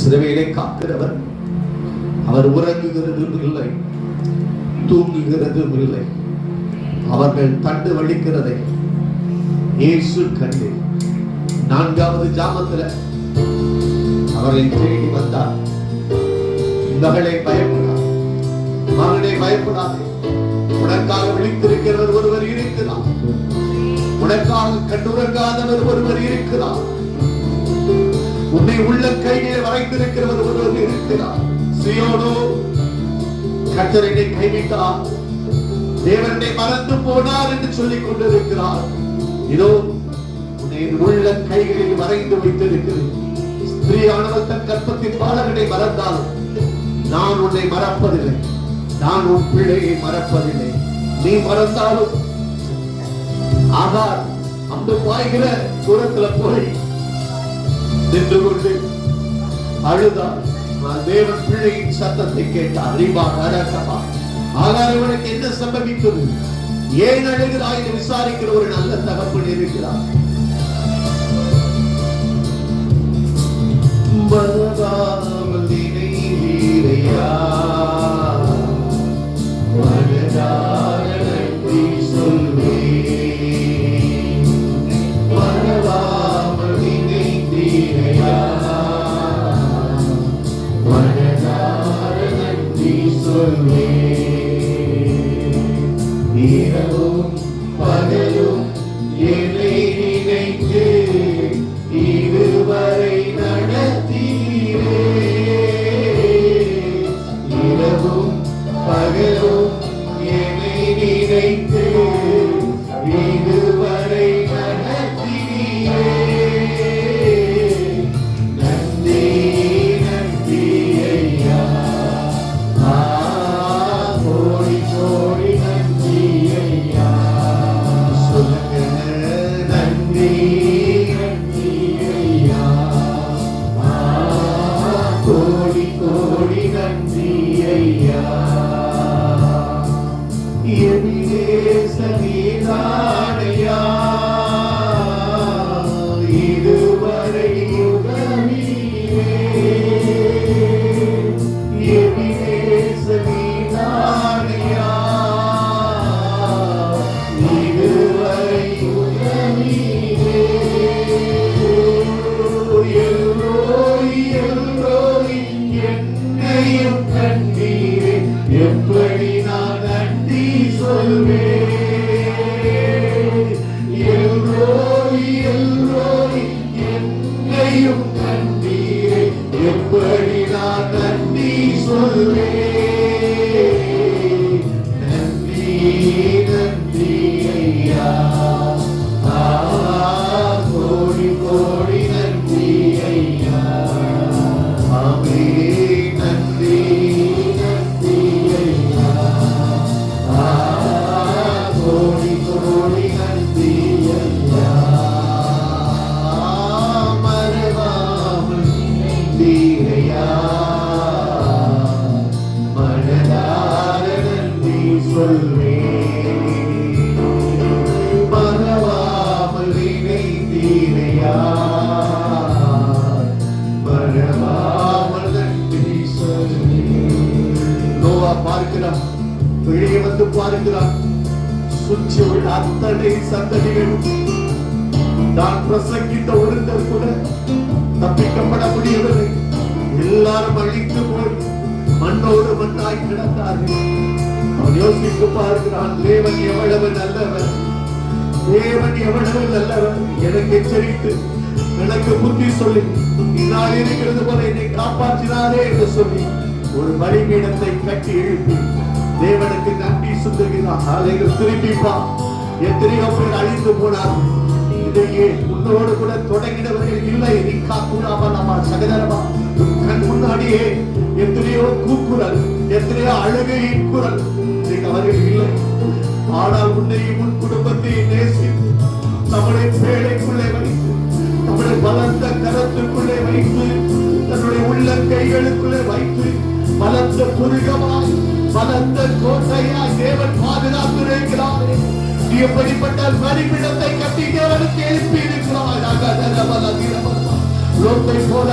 சிறுவையிலே காக்கிறவர். அவர் உறங்குகிறதும் இல்லை தூங்குகிறதும் இல்லை அவர்கள் தண்டு வலிக்கிறதை இயேசு கண்டு நான்காவது ஜாமத்தில் அவரை தேடி வந்தார். மகளை பயப்படாது மகனே பயப்படாதே. உனக்காக விழித்திருக்கிறவர் ஒருவர் இருக்கிறார். உனக்காக கண்டுறங்காதவர் ஒருவர் இருக்கிறார். உன்னை உள்ள கையிலே வரைந்திருக்கிறவர் ஒருவர் இருக்கிறார். சியோனோ கத்தரனை கைவிட்டார். தேவனை மறந்து போனார் என்று சொல்லிக் கொண்டிருக்கிறார். இதோ உன்னை உள்ள கைகளில் வரைந்து வைத்திருக்கிறேன். ஸ்திரீயானவர் தன் கற்பத்தின் பாலகனை மறந்தாலும் நான் உன்னை மறப்பதில்லை. நான் உன் பிள்ளையை மறப்பதில்லை. நீ மறந்தாலும் ஆகார் அந்த பாய்கிற தூரத்துல போய் நின்று கொண்டு அழுதார். தேவன் பிள்ளையின் சத்தத்தை கேட்டார் ரீபா அரசபா ஆனால் இவனுக்கு என்ன சம்பவித்தது? ஏன் அழுகிறாய் என்று விசாரிக்கிற ஒரு நல்ல தகப்பன் இருக்கிறார். மனதாமல் நினைவீரையா? மனதா Hallelujah. Here it is the Gita. பார்க்கிறான் வெளியே வந்து பார்க்கிறான் சுற்றி உள்ள அத்தனை சந்ததிகளும் நான் பிரசங்கித்த ஒருத்தர் கூட தப்பிக்கப்பட முடியவில்லை எல்லாரும் அழித்து போய் மண்ணோடு மண்ணாய் கிடந்தார்கள். அவன் யோசித்து பார்க்கிறான் தேவன் எவ்வளவு நல்லவன் தேவன் எவ்வளவு நல்லவர் எனக்கு எச்சரித்து எனக்கு புத்தி சொல்லி இந்நாள் இருக்கிறது போல என்னை காப்பாற்றினாரே என்று சொல்லி ஒரு பலிபீடத்தை கட்டி எழுப்பி தேவனுக்கு நன்றி சொல்லுகிறான் அலைகள் திருப்பிப்பா எத்தனையோ பேர் அழிந்து போனார்கள். இதையே உன்னோடு கூட தொடங்கினவர்கள் இல்லை. நீ காக்கூடாமா நம்ம சகதரமா கண் முன்னாடியே எத்தனையோ கூக்குரல் எத்தனையோ அழுகையின் குரல். இன்னைக்கு அவர்கள் இல்லை. ஆனால் உன்னையும் உன் குடும்பத்தையும் நேசித்து நம்மளை பேழைக்குள்ளே வைத்து நம்மளை பலந்த கரத்துக்குள்ளே வைத்து தன்னுடைய உள்ள கைகளுக்குள்ளே வைத்து பலத்த துருகமாய் பலத்த கோட்டையாய் தேவன் பாதுகாத்து இருக்கிறாரே. நீ எப்படிப்பட்ட வரிபிடத்தை கட்டி தேவனுக்கு எழுப்பி இருக்கிறாய் லோத்தை போல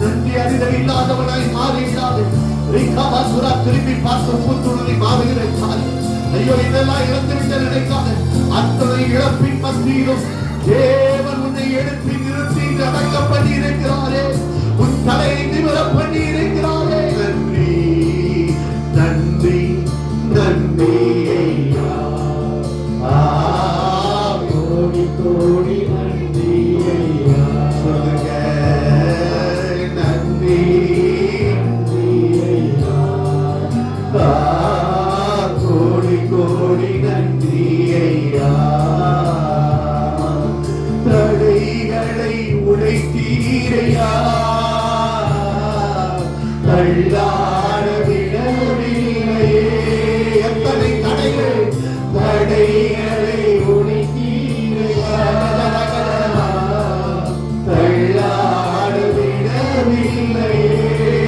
நன்றி அறிதல் இல்லாதவனாய் மாறி இல்லாது திருப்பி பார்த்து பூத்துணரை மாறி ஐயோ இதெல்லாம் இழந்து விட்ட அத்தனை இழப்பின் மத்தியிலும் தேவன் உன்னை எழுப்பி நிறுத்தி நடக்க பண்ணி இருக்கிறாரே உன் தலையை நிமிர பண்ணி இருக்கிறாரே விடவில்லையே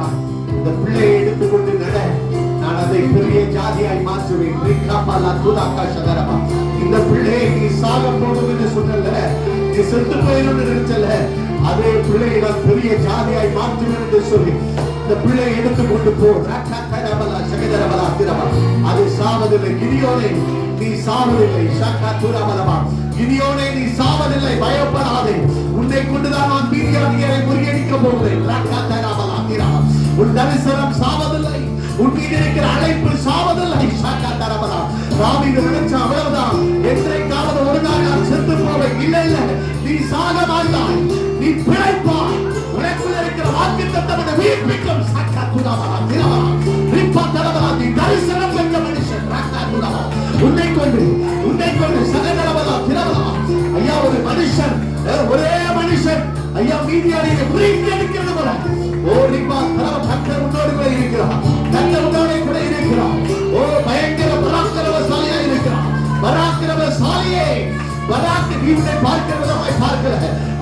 கொண்டு இந்த பிள்ளையை எடுத்துக்கொண்டு நட. நான் அதை பெரிய ஜாதியாய் மாற்றுவேன். ரிக்காபாலா துதாக்கா சதரமா இந்த பிள்ளையை நீ சாக போடும் என்று சொன்னல நீ செத்து போயிடும் நினைச்சல அதே பிள்ளையை நான் பெரிய ஜாதியாய் மாற்றுவேன் என்று சொல்லி இந்த பிள்ளையை எடுத்துக்கொண்டு போ. ரக்கதரபலா சகதரபலா திரபா அது சாவதில்லை. கிரியோனை நீ சாவதில்லை. சக்கா துரபலமா கிரியோனை நீ சாவதில்லை. பயப்படாதே. உன் தரிசனம் சாவதில்லை. உன் மீது இருக்கிற அழைப்பு சாவதில்லை. சாக்கா தரபலா ராவிது நினைச்ச அவ்வளவுதான். என்றைக்காவது ஒரு நாள் நான் செத்து போவேன். இல்லை இல்லை. நீ சாக மாட்டாய் நீ பிழைப்பாய். உனக்குள்ள இருக்கிற வாக்கு தத்தமனை உயிர்ப்பிக்கும் சாக்கா துதாபலா திரவரா ரிப்பா தரவரா நீ தரிசனம் பெற்ற மனுஷன். ரக்கா துதாபலா உன்னை கொண்டு உன்னை கொண்டு சகதரபலா திரவரா ஐயா ஒரு மனுஷன். ஐயா மீதியாரியை புரிந்து எடுக்கிறது போல. ஓ ரிப்பா தரவ கூட இருக்கிறான். கட்ட உன்னோட கூட இருக்கிறான். ஓ பயங்கர பராக்கிரமசாலியா இருக்கிறான். பராக்கிரமசாலியே பராக்கு நீ பார்க்கிற விதமாய் பார்க்கிற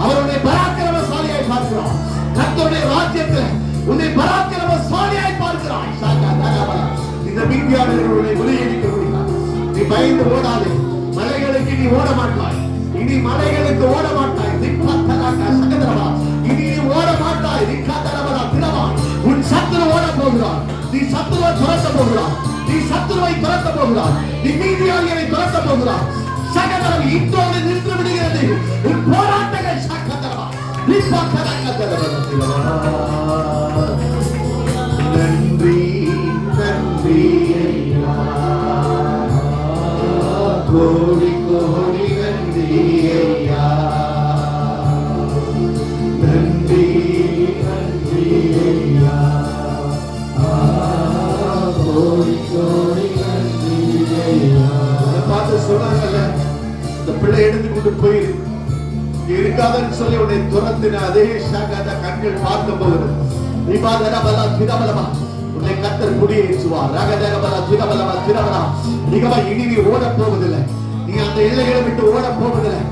அவர் பராக்கிரமசாலியாய் பார்க்கிறான். கர்த்தருடைய ராஜ்யத்தில் உன்னை பராக்கிரமசாலியாய் பார்க்கிறாய் இந்த மீதியாளர்கள் உன்னை முறியடிக்க முடியாது நீ பயந்து ஓடாதே. மலைகளுக்கு நீ ஓட மாட்டாய் இனி மலைகளுக்கு ஓட மாட்டாய் இனி நீ ஓட மாட்டாய் நிக்காதரவரா திரவா உன் சத்துரு ஓட போகிறான் நீ சத்துருவை துரத்த போகிறான் நீ சத்துருவை துரத்த போகிறான் நீ மீதியாளிகளை துரத்த போகிறான் சகதரம் இன்றோடு நின்று விடுகிறது உன் போராட்டங்கள் சகதரவா நிப்பத்தராக்கா நன்றி நன்றி ஐயா கோடி கோடி இருக்காதன்னு சொல்லி உன்னை துரத்தின அதே சாகாத கண்கள் பார்க்க போகுது விவாதரபலா திரபலமா உன்னை கத்தர் குடியேற்றுவார். ரகதரபலா திரபலமா திரபலா மிகவா இனி நீ ஓட போவதில்லை நீ அந்த எல்லைகளை விட்டு ஓட போவதில்லை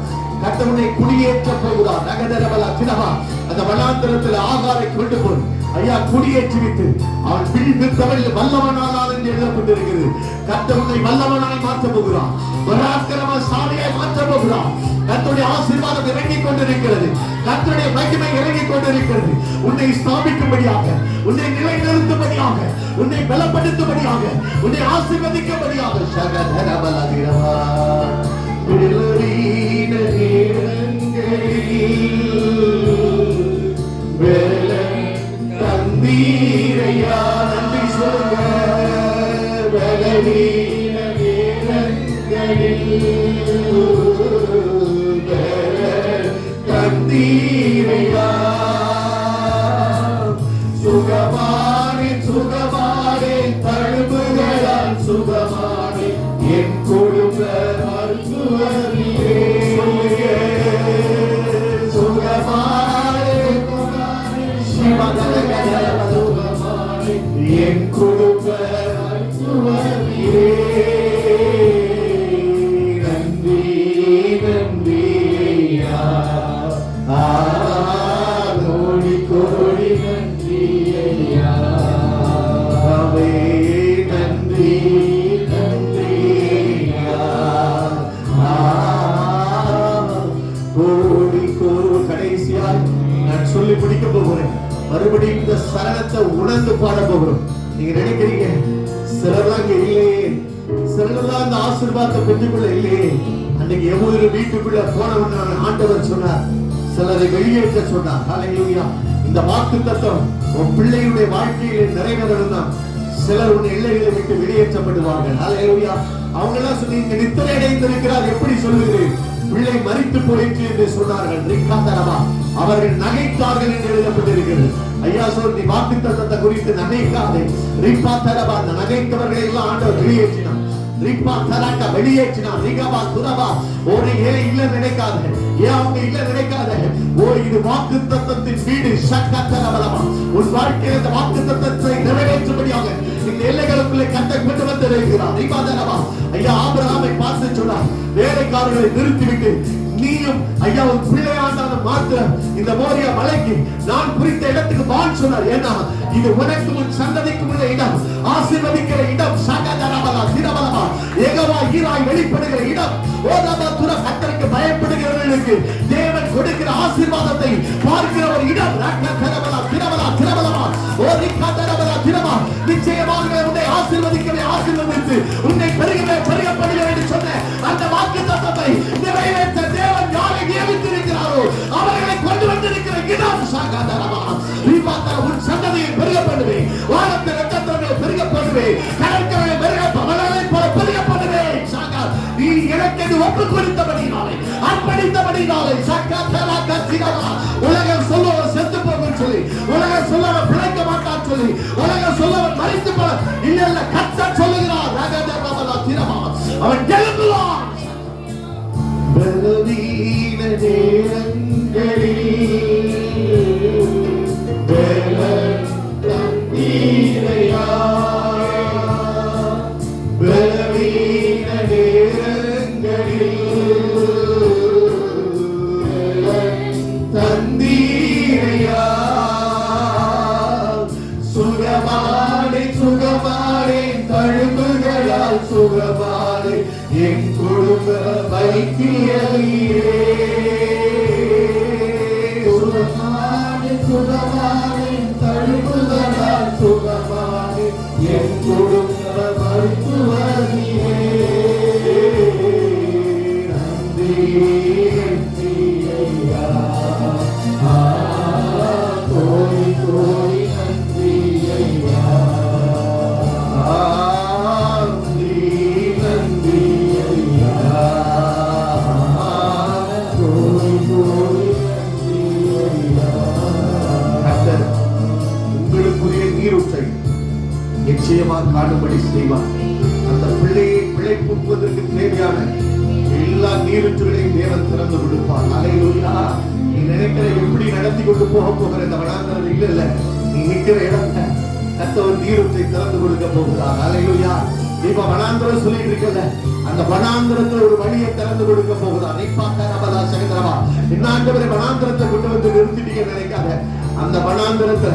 கத்தர் குடியேற்ற போகிறார். ரகதரபலா திரபா அந்த வனாந்தரத்தில் ஆகாரை கொண்டு போய் ஐயா குடியேற்றி விட்டு. அவன் பிடி நிற்கவரில் வல்லவனானால் என்று எழுதப்பட்டிருக்கிறது. கத்தவனை வல்லவனாய் மாற்ற போகிறான் பராக்கிரமசாலியாய் மாற்ற போகிறான் கர்த்தருடைய ஆசீர்வாதம் இறங்கிக் கொண்டிருக்கிறது. கர்த்தருடைய மகிமை இறங்கிக் கொண்டிருக்கிறது. உன்னை ஸ்தாபிக்கும்படியாக உன்னை நிலைநிறுத்தும்படியாக உன்னை பலப்படுத்தும்படியாக உன்னை ஆசீர்வதிக்கும்படியாக. தந்தீரையா நன்றி சொல்லுங்க. தந்தீரையா சரணத்தை உணர்ந்து பாட போகிறோம். நீங்க நினைக்கிறீங்க சிலர்லாம் இல்லையே. சிலர்லாம் அந்த ஆசீர்வாதத்தை பெற்றுக்கொள்ள இல்லையே. அன்னைக்கு எவ்வளவு வீட்டுக்குள்ள போனவன் ஆண்டவர் சொன்னார். சிலரை வெளியேற்ற சொன்னார். ஹalleluya இந்த வாக்கு தத்துவம் உன் பிள்ளையுடைய வாழ்க்கையிலே நிறைவேறணும் தான் சிலர் உன் எல்லைகளை விட்டு வெளியேற்றப்படுவார்கள். ஹalleluya அவங்க எல்லாம் சொல்லி இங்க நித்திரை அடைந்திருக்கிறார். எப்படி சொல்லுகிறேன்? பிள்ளை மறித்து போயிற்று என்று சொன்னார்கள். ரிக்காந்தரவா அவர்கள் நகைத்தார்கள் என்று எழுதப்பட்டிருக்கிறது. ஐயா சொல் நீ வாக்கு தத்தத்தை குறித்து நகைக்காதே ரிப்பா தரவா அந்த நகைத்தவர்களை எல்லாம் ஆண்டவர் வெளியேற்றினான் ரிப்பா தராக்க வெளியேற்றினான் ரிகவா துரவா ஒரு ஏ இல்ல நினைக்காத. ஏன் அவங்க இல்ல நினைக்காத. ஓ இது வாக்கு தத்தத்தின் வீடு. சக்க தரவலமா உன் வாழ்க்கையில் இந்த வாக்கு தத்தத்தை நிறைவேற்றும்படியாக இந்த எல்லைகளுக்குள்ளே கத்தை கொண்டு வந்திருக்கிறார் ரிப்பா தரவா ஐயா ஆபிரகாமை பார்த்து சொன்னார். வேலைக்காரர்களை நிறுத்திவிட்டு நீயும் ஐயா உன் பிள்ளையாண்டான மாத்திரம் இந்த மோரிய மலைக்கு நான் குறித்த இடத்துக்கு வான் சொன்னார். ஏன்னா இது உனக்கு உன் சந்ததிக்கு உள்ள இடம். ஆசீர்வதிக்கிற இடம் சகதரபலா திரபலமா ஏகவா ஈராய் வெளிப்படுகிற இடம். ஓதபா துர கத்தருக்கு பயப்படுகிறவர்களுக்கு தேவன் கொடுக்கிற ஆசீர்வாதத்தை பார்க்கிற ஒரு இடம். ரக்கதரபலா நீ பார்த்தா உன் சந்ததியை பெருக பண்ணுவேன் வானத்து நட்சத்திரங்களை பெருக பண்ணுவேன் கடற்கரை பெருக பவனங்களை போல பெருக பண்ணுவேன் சாகா நீ எனக்கு இது ஒப்பு கொடுத்தபடினாலே அர்ப்பணித்தபடினாலே சாக்கா தலா கத்திரமா உலகம் சொல்லுவோம் செத்து போகும் சொல்லி உலகம் சொல்லுவோம் பிழைக்க மாட்டான் சொல்லி உலகம் சொல்லுவோம் மறித்து போல இல்ல இல்ல கத்த சொல்லுகிறார். ரகதரமலா திரமா அவன் எழுந்துவான் பலவீன நேரங்களில் There நிச்சயமாக காணும்படி செய்வார். அந்த பிள்ளையை பிழைப்புவதற்கு தேவையான எல்லா நீருற்றுகளையும் தேவன் திறந்து கொடுப்பார். அலையிலா நீ நினைக்கிற எப்படி நடத்தி கொண்டு போக போகிற இந்த வனாந்தரம் இல்ல இல்ல நீ நிற்கிற இடத்துல கத்தவர் நீருற்றை திறந்து கொடுக்க போகிறார். அலையிலுயா இப்ப வனாந்தரம் சொல்லிட்டு இருக்கல அந்த வனாந்தரத்துல ஒரு வழியை திறந்து கொடுக்க போகிறார். நீ பார்த்தா நபதா சகந்தரமா என்ன ஆண்டவரை கொண்டு வந்து நிறுத்திட்டீங்க நினைக்காத. அந்த வனாந்திரத்தை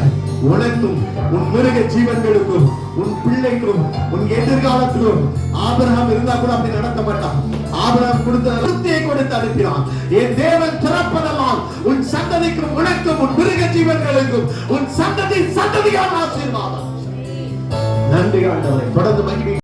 உனக்கும் உன் மிருக ஜீவன்களுக்கும் உன் பிள்ளைக்கும் உன் எதிர்காலத்திலும் ஆபரகம் இருந்தா கூட அப்படி நடத்த மாட்டான். ஆபரகம் கொடுத்த கொடுத்து அனுப்பினான். என் தேவன் திறப்பதெல்லாம் உன் சந்ததிக்கும் உனக்கும் உன் மிருக ஜீவன்களுக்கும் உன் சந்ததி சந்ததியான ஆசீர்வாதம். நன்றி ஆண்டவரை. தொடர்ந்து மகிழ்ச்சி